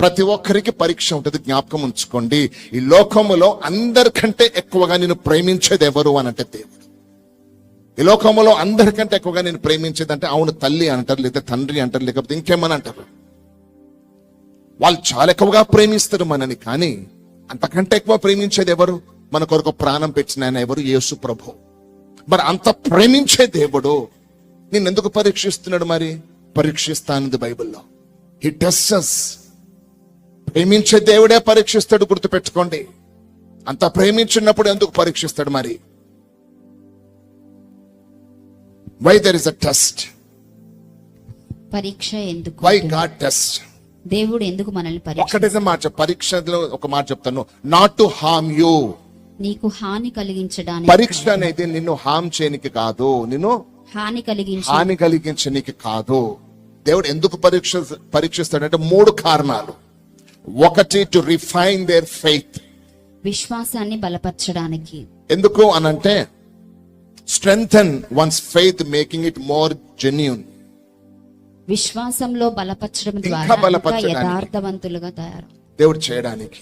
ప్రతి ఒక్కరికి పరీక్ష ఉంటుంది జ్ఞాపకం ఉంచుకోండి. ఈ లోకములో అందరికంటే ఎక్కువగా నేను ప్రేమించేది ఎవరు అని అంటే దేవుడు. ఈ లోకములో అందరికంటే ఎక్కువగా నేను ప్రేమించేది అంటే అవును తల్లి అంటారు లేదా తండ్రి అంటారు లేకపోతే ఇంకేమని అంటారు? వాళ్ళు చాలా ఎక్కువగా ప్రేమిస్తారు మనని కానీ అంతకంటే ఎక్కువ ప్రేమించేది ఎవరు? మన కొరకు ప్రాణం పెట్టిన ఆయన ఎవరు? యేసు ప్రభు. మరి అంత ప్రేమించే దేవుడు నిన్నెందుకు పరీక్షిస్తున్నాడు మరి? పరీక్షిస్తానుంది బైబిల్లో. హి టెస్టస్ ప్రేమించే దేవుడే పరీక్షిస్తాడు గుర్తుపెట్టుకోండి. అంత ప్రేమించినప్పుడు ఎందుకు పరీక్షిస్తాడు మరి? Why there is a test పరీక్ష ఎందుకు వై గాడ్ టెస్ట్ దేవుడు ఎందుకు మనల్ని పరీక్ష ఒక్కటే మాట పరీక్షలో ఒక మాట చెప్తాను. నాట్ టు హార్మ్ యూ నీకు హాని కలిగించడానికి పరీక్ష అనేది నిన్ను హామ్ చేయనికి కాదు. నిన్ను హాని కలిగించి హాని కలిగించనికి కాదు. దేవుడు ఎందుకు పరీక్ష పరీక్షిస్తాడంటే మూడు కారణాలు. ఒకటి టు రిఫైన్ దేర్ ఫెయిత్ విశ్వాసాన్ని బలపరచడానికి. ఎందుకు అనంటే strengthen one's faith making it more genuine విశ్వాసంలో బలపరచడం ద్వారా బలపరచడానికి. యథార్థవంతులుగా తయారు దేవుడు చేయడానికి.